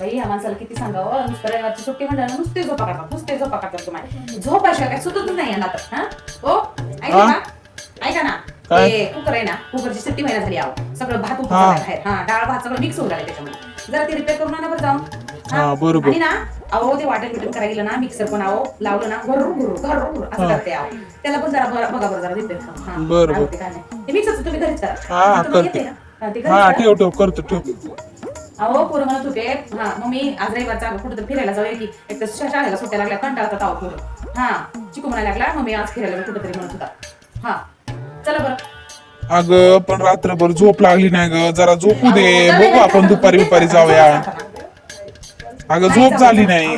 बाई या माणसाला किती सांगावं? नुसतं रविवारची सुट्टी म्हणल्यानं नुसते झोपा काढतात नुसते झोपा काढतात तुम्हाला. झोप काय सुचतच नाही यांना तर हा? ऐका हा? ना. ऐका ना. काय? ते कुकर आहे ना. कुकरची सिट्टी महिना झाली आहो. सगळं भात उकळत हा. हा डाळ भात सगळं मिक्स होऊन राहिलं त्याच्यामध्ये. जरा ते रिपेअर करून आणा बरं जाऊन. हा, बरोबर. आणि ना अहो ते वाटण बिटन करायला गेलं ना मिक्सर पण अहो लावलं ना घरू घरू घरू घरू असं. करते अहो. त्याला पण जरा बघा बघा बरं जरा रिपेअर करून बरं, काय बरं. होते काय नाही ते मिक्सरचं तुम्ही घरीच करा. हा, तुम्हाला करते. येते ना? हा, ते घरीच हा करा. ठेव ठेव करतो ठेव. अहो पोरं म्हणत होते हा मग मी आज रविवारचा कुठं फिरायला जाऊया की एक तर शा- शाळेला सुट्ट्या लागल्या कंटाळतात आहो पोरं हा चिकू म्हणायला लागला मग मी आज फिरायला कुठं तरी म्हणत होता. हा चला बरं. अगं पण रात्रभर झोप लागली नाही ग. जरा झोपू दे. अहो, बघू आपण दुपारी बिपारी जाऊया. अगं झोप झाली नाही.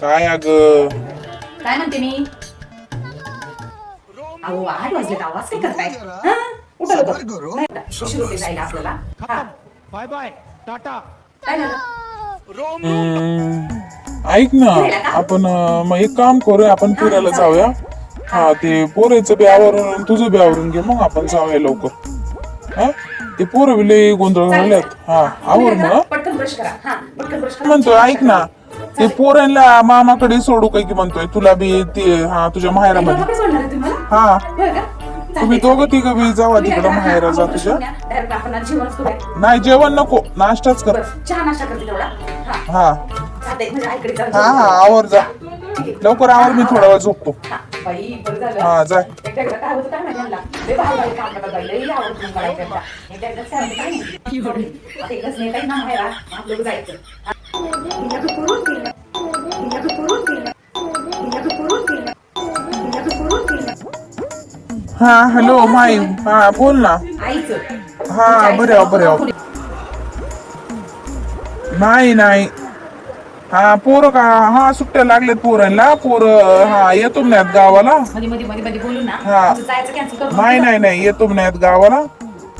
काय अगं? काय म्हणते मी? अहो आठ वाजले आवाज काय करताय? हा? उठा लवकर. नाही उठा. उशीर होते जायला आपल्याला. हा. Bye bye. टाटा. काय झालं? हम्म, ऐक ना आपण अं, मग एक काम करूया आपण फिरायला जाऊया. हा ते पोरेचं बी आवरून आणि तुझं बी आवरून घे मग आपण जाऊया लवकर. हा? ते पोरं लई गोंधळ झाल्यात हा आवर मग पटकन ब्रश करा. हा पटकन ब्रश करा. म्हणतोय ऐक ना ते पोरांना मामाकडे सोडू काय की म्हणतोय? तुला बी ते हा तुझ्या माहेरामध्ये. काय सोडणार आहे तुम्ही मला हा. होय का? तुम्ही दोघं तिघं बी जावा तिकडं माहेरा जा तुझ्या. डायरेक्ट आपण आज जेवणच करूया. नाही जेवण नको. नाश्ताच कर. बरं चहा नाश्ता करते तेवढा. हा. हा. चालतंय म्हणजे आईकडे हा हा आवर जा. लवकर आवर मी थोडा वेळ झोपतो. हा, बाई बरं झालं. हा जाय काय होतं काय माहिती यांना? लय भारी भारी काम करतात बाई लई आवडतं मग मला एकदा. एकदा एकदा काय होतं काय नाही. आता एकदाच नाही काही ना माहेरा आपल्याला जायचं हा. हिला करून करून करून करून. हा माई. हा बोल ना. आईचं. हा बरे आहो बरे. आहो नाही नाही. हा पोरं का? हा सुट्ट्या लागल्यात पोरांना. पोरं हा येतो नाहीत गावाला. मध्ये मध्ये मध्ये मध्ये बोलू ना. हा. तुझं जायचं कॅन्सल करू नाही नाही नाही येतो नाहीत गावाला.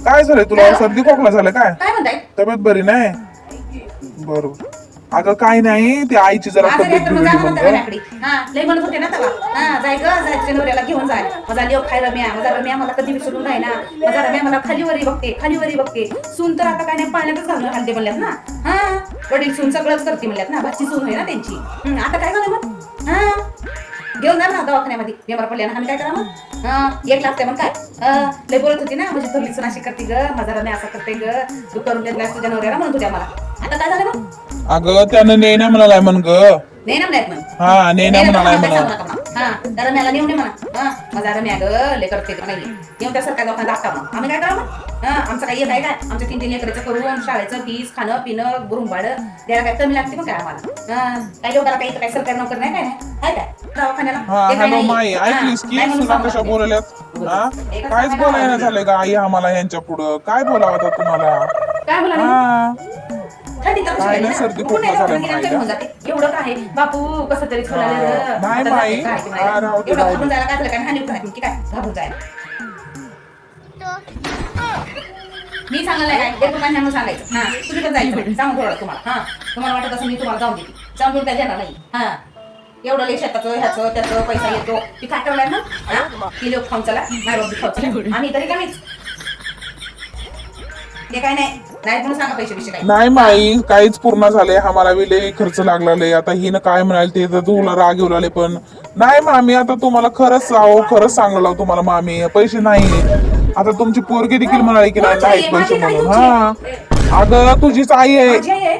काय झालंय तुला? सर्दी खोकला झालं काय? काय म्हणताय? तब्येत बरी नाही? बरोबर अगं काय नाही ते आईची जरा माझं तब्येत काय तर मग बिघडली जा म्हणता म्हणलं घराकडे. हा लय म्हणत होते ना तेव्हा. हा जाय ग घेऊन जाय माझा लिओ खाय रम्या माझा रम्या मला कधी विसरून नाही ना. माझा रम्या मला खालीवरी बघते खालीवरी बघते. सून तर आता काय नाही पाळण्यातच घालून घालते म्हणल्यात ना. हा वडील सून सगळंच करते म्हणल्यात ना भाची सून आहे ना त्यांची. आता काय झालं मग? हा घेऊन जा ना दवाखान्यामध्ये बेमार पडल्यानं आम्ही काय करा मग? हा एक लागते मग काय? हा, लय बोलत होती ना म्हणजे थोडी अशी करते ग माझा रम्या असं करते ग तू करून देत नाही तुझ्या नवऱ्याला म्हणत होत्या मला. आता काय झालं मग? अगं त्यानं नेण्या म्हणालाय म्हण ग. नाही ना म्हणत मग हा नेण्या म्हणालाय म्हणा हा नेऊन म्हणा. हा नाही त्या सरकार दाखवा मग. आम्ही काय करा मग हा आमचं काही येत आहे काय? आमच्या तीन तीन एकराचं करून शाळेचं फीस खाणं पिणं द्यायला काय कमी लागते मग काय आम्हाला? हा काही लोकांना काही काही सरकारी नोकरी नाही काय? नाही आहे काय? दवाखान्याला? हा ते काय हॅलो नाही. माई हा, ऐकलीस की नाही म्हणून सुना सांगू कशा लागते. बोलायल्यात हा? एका काहीच सांगायला बोलायला. झालंय का आई आम्हाला यांच्या पुढं. काय बोलावं आता तुम्हाला? काय बोला हा. काय सर्दी? खोकला. एवढं काय? बापू कसं तरी. नाही, माई. हा. राहू दे, दे. मी सांगायला काय? एक म्हणून सांगायचं. हा तुम्ही पण जायचं सांगून ठेवलं तुम्हाला. हा तुम्हाला वाटत असं मी तुम्हाला जाऊन देते. जाऊन देऊन काय देणार नाही. हा. एवढं लई शेताचं ह्याचं त्याचं पैसा येतो. ती काय करणार ना? हा? ती लोक खाऊन चला. नाही बाबा खाऊ चला. आम्ही तरी कमीच ते काय नाही. नाही म्हणून सांगा पैसे पैसे काय नाही माई काहीच पूर्ण झाले आम्हाला बी लय खर्च लागला लय आता हिनं काय म्हणाल ते तर तुला राग येऊ लागले पण नाही मामी आता तुम्हाला खरंच अहो खरंच सांगलो तुम्हाला मामी. पैसे नाही आता तुमची पोरगी देखील म्हणाली की नाही नाहीत पैसे म्हणून. हा. अगं तुझीच आई आहे. माझी आई आहे?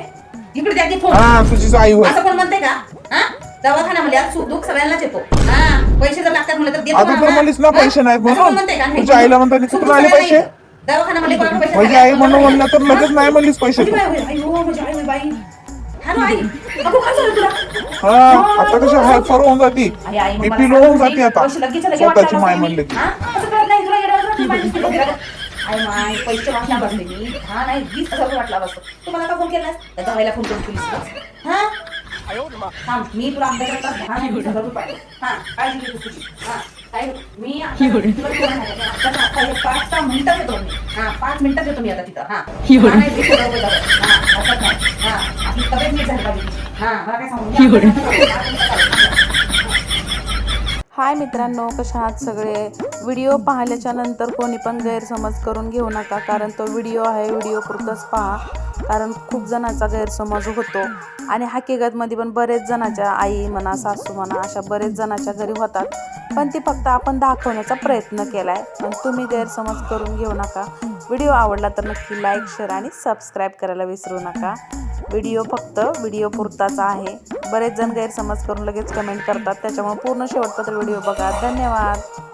इकडे द्या की फोन. हा तुझीच आई होय. असं कोण म्हणते का? हा? दवाखाना म्हणजे सुख दुःख सगळ्यांनाच येतो. हा पैसे जर लागतात म्हणलं तर देतो आता तर? म्हणलीस ना? पैसे नाहीत म्हणून. तुझ्या आईला कुठून आले दुःख पैसे? नाही. दवाखाना कोणाला पैसे माझी? आई म्हणून म्हणलं तर लगेच नाही म्हणलीस पैसे. तू हो, माझी आई होय बाई. हॅलो आई. अगं काय झालं तुला? हा आता कशा हाय फर होऊन जाती. मी पिलो सांग होऊन. जाते आता. पैसे लगेच लगेच स्वतःची माय म्हणलं. की. हा? पैसे वाटला बसले मी. हा नाही वीस हजार वाटला बसतो. तुम्हाला का फोन केलास? त्या दवाईला फोन करून पोलीस हा? थांब मी तुला आमच्याकडे दहा नाही वीस हजार रुपये. हा काळजी घे तू तुझी. हा. काय मी आता तुला फोन आहे. आता आता हे पाच सहा मिनिटात येतो मी. हा पाच मिनिटात येतो मी आता तिथं. हा. हा, नाही, वीस हजार रुपये झाले. हा, असं नाही. हा, आपली तब्येत नीट झाली पाहिजे. हा मला काय सांगू? हाय मित्रांनो कशा आहात सगळे? व्हिडिओ पाहिल्याच्या नंतर कोणी पण गैरसमज करून घेऊ नका कारण तो व्हिडिओ आहे व्हिडिओ पुरतच पहा. कारण खूप जणांचा गैरसमज होतो. आणि हकीकतमध्ये पण बरेच जणाच्या आई म्हणा सासू म्हणा अशा बरेच जणाच्या घरी होतात. पण ती फक्त आपण दाखवण्याचा प्रयत्न केला आहे पण तुम्ही गैरसमज करून घेऊ नका. व्हिडिओ आवडला तर नक्की लाईक शेअर आणि सबस्क्राईब करायला विसरू नका. व्हिडिओ फक्त व्हिडिओ पुरताच आहे. बरेच जण गैरसमज करून लगेच कमेंट करतात. त्याच्यामुळे पूर्ण शेवटपर्यंत व्हिडिओ बघा. धन्यवाद.